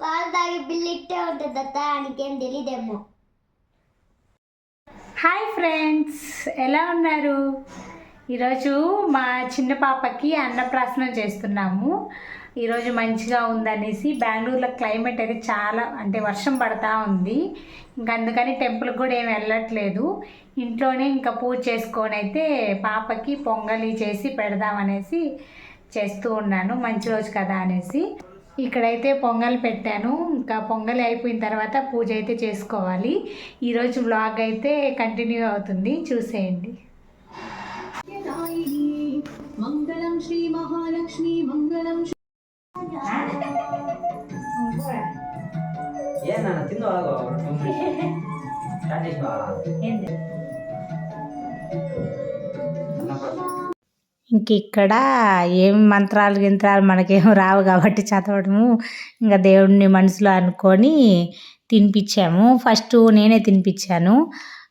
పాలు తాగి బిల్లు ఇట్టే ఉంటుంది అత్త ఆయనకేం తెలియదేమో హాయ్ ఫ్రెండ్స్ ఎలా ఉన్నారు? ఈరోజు మా చిన్న పాపకి అన్నప్రాసనం చేస్తున్నాము. ఈరోజు మంచిగా ఉందనేసి బెంగళూరులో క్లైమేట్ అయితే చాలా అంటే వర్షం పడతా ఉంది. ఇంకా అందుకని టెంపుల్కి కూడా ఏమి వెళ్ళట్లేదు. ఇంట్లోనే ఇంకా పూజ చేసుకొని అయితే పాపకి పొంగలి చేసి పెడదామనేసి చేస్తూ ఉన్నాను మంచి రోజు కదా అనేసి. ఇక్కడైతే పొంగల్ పెట్టాను ఇంకా పొంగల్ అయిపోయిన తర్వాత పూజ అయితే చేసుకోవాలి. ఈరోజు బ్లాగ్ అయితే కంటిన్యూ అవుతుంది చూసేయండి. మంగళం శ్రీ మహాలక్ష్మి మంగళం ఇంక ఇక్కడ ఏం మంత్రాలు గింత్రాలు మనకేం రావు కాబట్టి చదవడము. ఇంకా దేవుడిని మనసులో అనుకొని తినిపించాము. ఫస్ట్ నేనే తినిపించాను.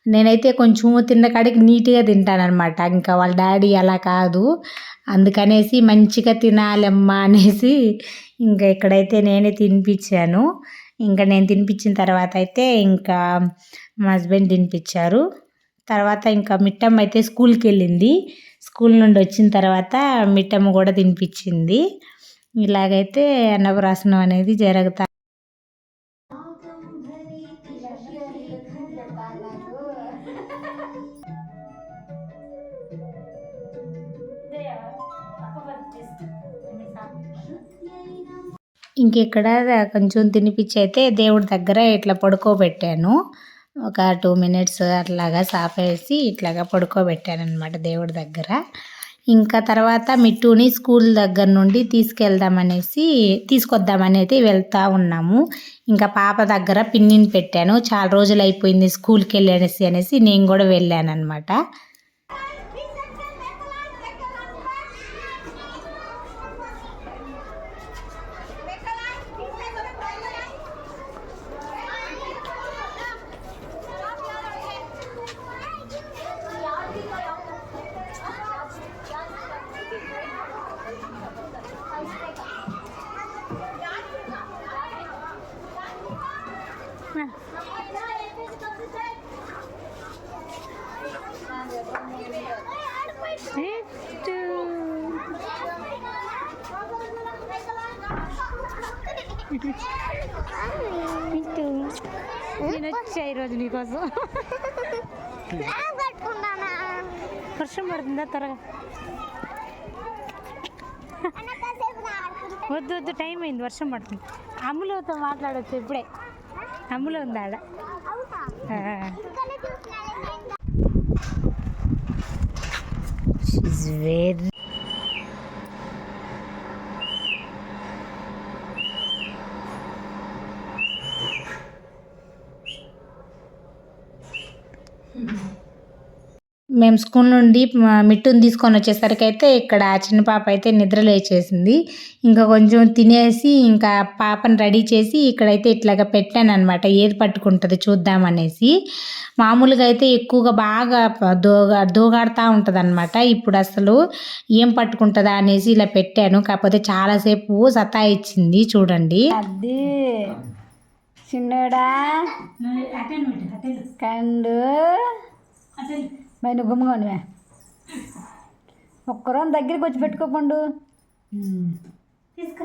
నేనైతే కొంచెం తిన్న కాడికి నీట్గా తింటానమాట ఇంకా వాళ్ళ డాడీ అలా కాదు. అందుకనేసి మంచిగా తినాలమ్మా అనేసి ఇంకా ఇక్కడైతే నేనే తినిపించాను. ఇంకా నేను తినిపించిన తర్వాత అయితే ఇంకా మా హస్బెండ్ తినిపించారు. తర్వాత ఇంకా మిట్టమ్మ అయితే స్కూల్కి వెళ్ళింది స్కూల్ నుండి వచ్చిన తర్వాత మిట్టమ్మ కూడా తినిపించింది. ఇలాగైతే అన్నప్రాసనం అనేది జరుగుతా ఇంకెక్కడ కొంచెం తినిపించి అయితే దేవుడి దగ్గర ఇట్లా పడుకోబెట్టాను. ఒక టూ మినిట్స్ అట్లాగా సాపేసి ఇట్లాగా పడుకోబెట్టాను అనమాట దేవుడి దగ్గర. ఇంకా తర్వాత మిట్టుని స్కూల్ దగ్గర నుండి తీసుకెళ్దామనేసి తీసుకొద్దామనేది వెళ్తా ఉన్నాము. ఇంకా పాప దగ్గర పిన్నిని పెట్టాను. చాలా రోజులు అయిపోయింది స్కూల్కి వెళ్ళేసి అనేసి నేను కూడా వెళ్ళాను అనమాట నేను వచ్చా ఈరోజు నీకోసం వర్షం పడుతుందా త్వరగా? వద్దు వద్దు టైం అయింది వర్షం పడుతుంది. అమ్ములతో మాట్లాడచ్చు ఇప్పుడే. നമ്മളും ഉണ്ടാടെ She's మేము స్కూల్ నుండి మా మిట్టుని తీసుకొని వచ్చేసరికి అయితే ఇక్కడ చిన్న పాప అయితే నిద్ర లేచేసింది. ఇంకా కొంచెం తినేసి ఇంకా పాపని రెడీ చేసి ఇక్కడైతే ఇట్లాగా పెట్టాను అనమాట ఏది పట్టుకుంటుంది చూద్దామనేసి మామూలుగా అయితే ఎక్కువగా బాగా దోగా దోగాడుతూ ఉంటుంది అనమాట ఇప్పుడు అసలు ఏం పట్టుకుంటుందా అనేసి ఇలా పెట్టాను. కాకపోతే చాలాసేపు సతాయిచ్చింది చూడండి. అది చిన్నడా? కండు. మరి నువ్వు గుమ్మగా ఒక్కరోజు దగ్గరికి వచ్చి పెట్టుకోపండు తీసుకో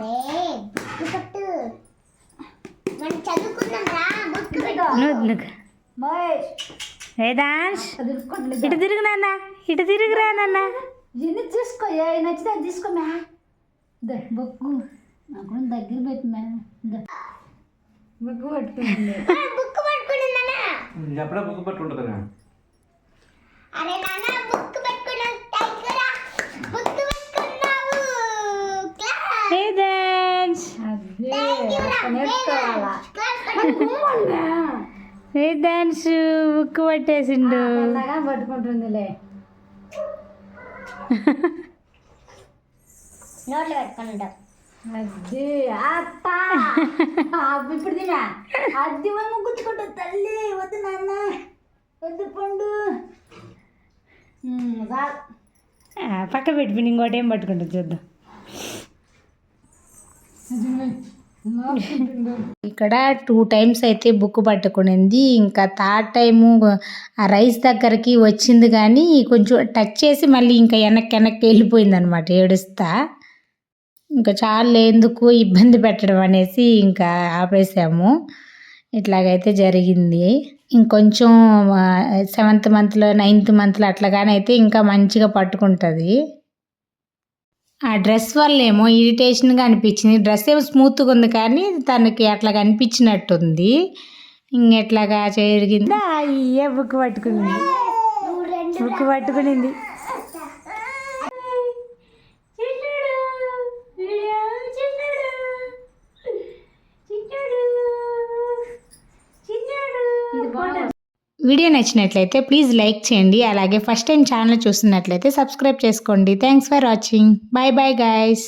బుక్ పట్టు. మనం రా బుక్ ఇటు తిరుగు నాన్న ఇటు తిరుగురా నాన్న. ఎన్ని తీసుకో ఏ నచ్చితే అది తీసుకో మ్యా. ద బొక్కు నాకు దగ్గర పెట్టి మ్యా. ద బొక్కు పట్టుకుంటుంది. బుక్ పట్టుకున్నానా ఎప్పుడో బుక్ పట్టుకుంటుందా అరే నాన్న బుక్ పెట్టుకున్నావు టైగరా బుక్ పెట్టుకున్నావు క్లాస్ వేదాంశ్ అదే నేర్చుకోవాలా? వేదాంశ్ బుక్ పట్టేసిండు. అలాగా పట్టుకుంటుందిలే. నోట్లో పెట్టుకుంటావు అది అత్త. అబ్బ ఇప్పుడు తినా? అది మనం గుచ్చుకుంటుంది తల్లి. వద్దు నాన్న. వద్దు పండు. పక్క పెట్టి ఇంకోటి ఏం పట్టుకుంటుంది చూద్దాం. ఇక్కడ టూ టైమ్స్ అయితే బుక్ పట్టుకునింది. ఇంకా థర్డ్ టైము ఆ రైస్ దగ్గరికి వచ్చింది కానీ కొంచెం టచ్ చేసి మళ్ళీ ఇంకా వెనక్కి వెనక్కి వెళ్ళిపోయింది అనమాట ఏడుస్తా. ఇంకా చాలా ఎందుకు ఇబ్బంది పెట్టడం అనేసి ఇంకా ఆపేసాము. ఇట్లాగైతే జరిగింది. ఇంకొంచెం సెవెంత్ మంత్లో నైన్త్ మంత్లో అట్లాగానైతే ఇంకా మంచిగా పట్టుకుంటుంది. ఆ డ్రెస్ వల్ల ఏమో ఇరిటేషన్గా అనిపించింది. డ్రెస్ ఏమో స్మూత్గా ఉంది కానీ తనకి అట్లా కనిపించినట్టుంది. ఇంకెట్లాగా జరిగింది. అయ్యే బుక్ పట్టుకునింది? బుక్ పట్టుకునింది. వీడియో నచ్చినట్లయితే ప్లీజ్ లైక్ చేయండి. అలాగే ఫస్ట్ టైం ఛానల్ చూస్తున్నట్లయితే సబ్స్క్రైబ్ చేసుకోండి. Thanks for watching bye bye guys